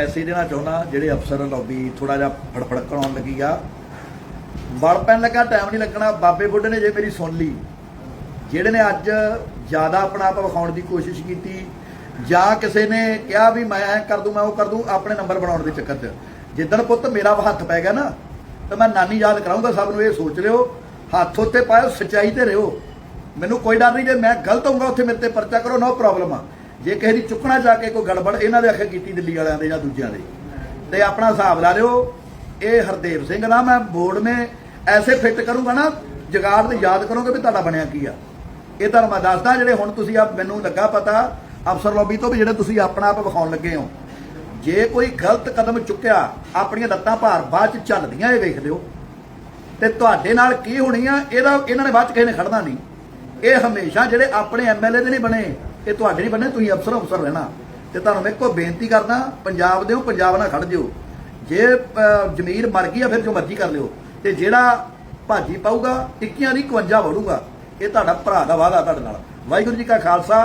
Message ਦੇਣਾ ਚਾਹੁੰਦਾ, ਜਿਹੜੇ ਅਫਸਰ ਲੌਬੀ ਥੋੜਾ ਜਿਹਾ ਫੜਫੜਕਣ ਆਉਣ ਲੱਗੀ ਆ। ਵੜ ਪੈਣ ਲੱਗਾ ਟਾਈਮ ਨਹੀਂ ਲੱਗਣਾ। ਬਾਬੇ ਬੁੱਢੇ ਨੇ ਜੇ ਮੇਰੀ ਸੁਣ ਲਈ। ਜਿਹੜੇ ਨੇ ਅੱਜ ਜ਼ਿਆਦਾ ਆਪਣਾ ਆਪ ਵਿਖਾਉਣ ਦੀ ਕੋਸ਼ਿਸ਼ ਕੀਤੀ, ਜਾਂ ਕਿਸੇ ਨੇ ਕਿਹਾ ਵੀ ਮੈਂ ਐ ਕਰ ਦੂੰ, ਮੈਂ ਉਹ ਕਰ ਦੂੰ, ਆਪਣੇ ਨੰਬਰ ਬਣਾਉਣ ਦੇ ਚੱਕਰ 'ਚ। ਜਿੱਦਣ ਪੁੱਤ ਮੇਰਾ ਹੱਥ ਪੈ ਗਿਆ ਨਾ, ਤਾਂ ਮੈਂ ਨਾਨੀ ਯਾਦ ਕਰਾਉਂਗਾ ਸਭ ਨੂੰ ਇਹ ਸੋਚ ਲਿਓ। ਹੱਥ ਉੱਤੇ ਪਾਇਓ, ਸੱਚਾਈ ਤੇ ਰਹੋ ਮੈਨੂੰ ਕੋਈ ਡਰ ਨਹੀਂ, ਜੇ ਮੈਂ ਗਲਤ ਹੋਊਗਾ, ਉੱਥੇ ਮੇਰੇ ਤੇ ਪਰਚਾ ਕਰੋ ਨੋ ਪ੍ਰੋਬਲਮ ਆ। ਜੇ ਕਿਸੇ ਦੀ ਚੁੱਕਣਾ ਜਾ ਕੇ ਕੋਈ ਗੜਬੜ ਇਹਨਾਂ ਦੇ ਆਖੇ ਕੀਤੀ ਦਿੱਲੀ ਵਾਲਿਆਂ ਦੇ ਜਾਂ ਦੂਜਿਆਂ ਦੇ। ਤੇ ਆਪਣਾ ਹਿਸਾਬ ਲਾ ਲਿਓ, ਇਹ ਹਰਦੇਵ ਸਿੰਘ ਨਾ ਮੈਂ ਬੋਰਡ ਮੇ ਐਸੇ ਫਿੱਟ ਕਰੂੰਗਾ ਨਾ, ਜਗਾੜ ਤੇ ਯਾਦ ਕਰੋਗੇ ਵੀ ਤੁਹਾਡਾ ਬਣਿਆ ਕੀ ਆ। ਇਹ ਤੁਹਾਨੂੰ ਮੈਂ ਦੱਸਦਾ, ਜਿਹੜੇ ਹੁਣ ਤੁਸੀਂ ਆ ਮੈਨੂੰ ਲੱਗਾ ਪਤਾ, ਅਫਸਰ ਲੋਬੀ ਤੋਂ ਵੀ ਜਿਹੜੇ ਤੁਸੀਂ ਆਪਣਾ ਆਪ ਵਿਖਾਉਣ ਲੱਗੇ ਹੋ। ਜੇ ਕੋਈ ਗਲਤ ਕਦਮ ਚੁੱਕਿਆ, ਆਪਣੀਆਂ ਲੱਤਾਂ ਭਾਰ ਬਾਅਦ ਚ ਚੱਲਦੀਆਂ, ਇਹ ਵੇਖ ਲਿਓ। ਤੇ ਤੁਹਾਡੇ ਨਾਲ ਕੀ ਹੋਣੀ ਆ, ਇਹਦਾ ਇਹਨਾਂ ਨੇ ਬਾਅਦ ਚ ਕਿਸੇ ਨੇ ਖੜਨਾ ਨਹੀਂ। ਇਹ ਹਮੇਸ਼ਾ ਜਿਹੜੇ ਆਪਣੇ ਐਮਐਲਏ ਦੇ ਨਹੀਂ ਬਣੇ ਇਹ ਤੁਹਾਡੇ ਨਹੀਂ ਬਣੇ ਤੁਸੀਂ ਅਫਸਰ ਅਫਸਰ ਰਹਿਣਾ। ਤੇ ਤੁਹਾਨੂੰ ਮੈਂ ਇੱਕੋ ਬੇਨਤੀ ਕਰਦਾ, ਪੰਜਾਬ ਦੇ ਹੋ ਪੰਜਾਬ ਨਾਲ ਖੜ ਜਿਓ। ਜੇ ਜ਼ਮੀਰ ਮਰ ਗਈ ਆ, ਫਿਰ ਜੋ ਮਰਜ਼ੀ ਕਰ ਲਿਓ। ਤੇ ਜਿਹੜਾ ਭਾਜੀ ਪਾਊਗਾ 21 ਦੀ 51 ਵੜੂਗਾ ਇਹ ਤੁਹਾਡਾ ਭਰਾ ਦਾ ਵਾਅਦਾ ਤੁਹਾਡੇ ਨਾਲ। ਵਾਹਿਗੁਰੂ ਜੀ ਕਾ ਖਾਲਸਾ